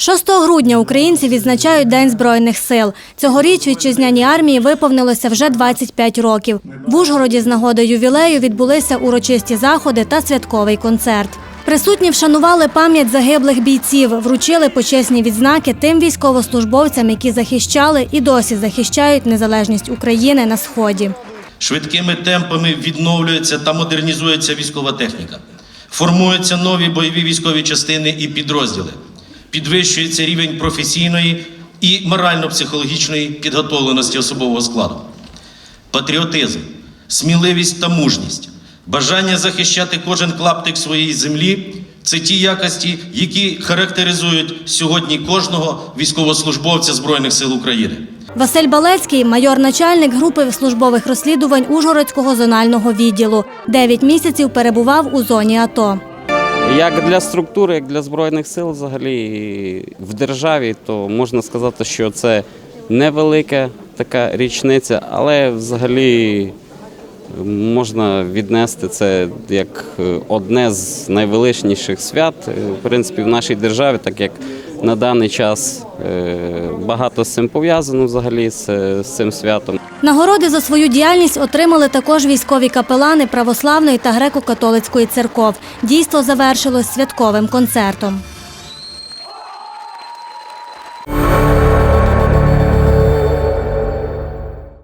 6 грудня українці відзначають День Збройних сил. Цьогоріч вітчизняній армії виповнилося вже 25 років. В Ужгороді з нагоди ювілею відбулися урочисті заходи та святковий концерт. Присутні вшанували пам'ять загиблих бійців, вручили почесні відзнаки тим військовослужбовцям, які захищали і досі захищають незалежність України на сході. Швидкими темпами відновлюється та модернізується військова техніка. Формуються нові бойові військові частини і підрозділи. Підвищується рівень професійної і морально-психологічної підготовленості особового складу. Патріотизм, сміливість та мужність, бажання захищати кожен клаптик своєї землі це ті якості, які характеризують сьогодні кожного військовослужбовця Збройних сил України. Василь Балецький – майор-начальник групи службових розслідувань Ужгородського зонального відділу. Дев'ять місяців перебував у зоні АТО. Як для структури, як для Збройних сил взагалі в державі, то можна сказати, що це невелика така річниця, але взагалі можна віднести це як одне з найвеличніших свят, е, в принципі, в нашій державі, так як на даний час е, багато з цим пов'язано взагалі з, з цим святом. Нагороди за свою діяльність отримали також військові капелани Православної та греко-католицької церков. Дійство завершилось святковим концертом.